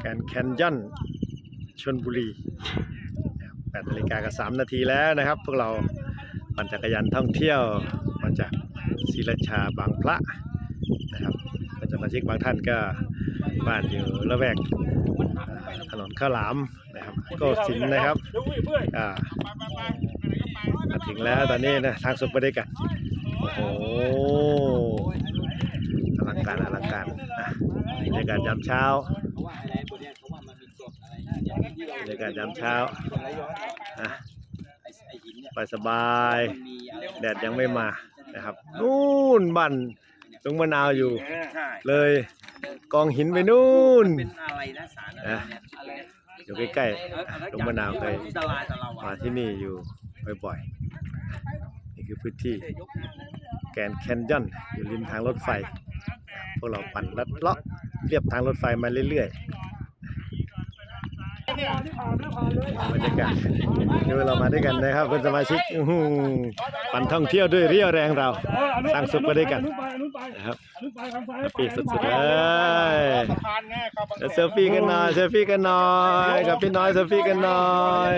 แกนแคนยอนชนบุรีนะครับ8นาฬิกากับ3นาทีแล้วนะครับ พวกเราปั่นจักรยานท่องเที่ยวมาจากศรีราชาบางพระนะครับก็จะมาชิกบางท่านก็บ้านอยู่ละแวกถนนข้าวหลามนะครับก็สินนะครับอ่ามาถึงแล้วตอนนี้นะทางสุดไปด้วยกันโอ้โหอลังการอลังการอะ บรรยากาศยามเช้าเพราะว่าอะไรพวกเนี้ยเขาว่ามันมีกรดอะไรนะอย่างที่เราบรรยากาศยามเช้าอะไอ้ไอ้หินเนี่ยไปสบายมันมีอะไรแดดยังไม่มานะครับนู่นบ้านลุงมะนาวอยู่ใช่เลย กองหินไปนู่นเป็นอะไรนะสารอะไรเนี่ยอะไรอยู่ใกล้ๆอะลุงมะนาวเคยอันตรายต่อเรามาอะที่นี่อยู่บ่อยๆนี่คือพื้นที่แกรนด์แคนยอนอยู่ริมทางรถไฟ พวกเราปั่นลัดเลาะ เรียบทางรถไฟมาเรื่อยๆบรรยากาศดูเรามาด้วยกันนะครับเป็นสมาชิกปั่นท่องเที่ยวด้วยเรี่ยวแรงเราสร้างสุขมาด้วยกันนะครับปีสุดๆเลยเซลฟี่กันหน่อยเซลฟี่กันหน่อยกับพี่น้อยเซลฟี่กันหน่อย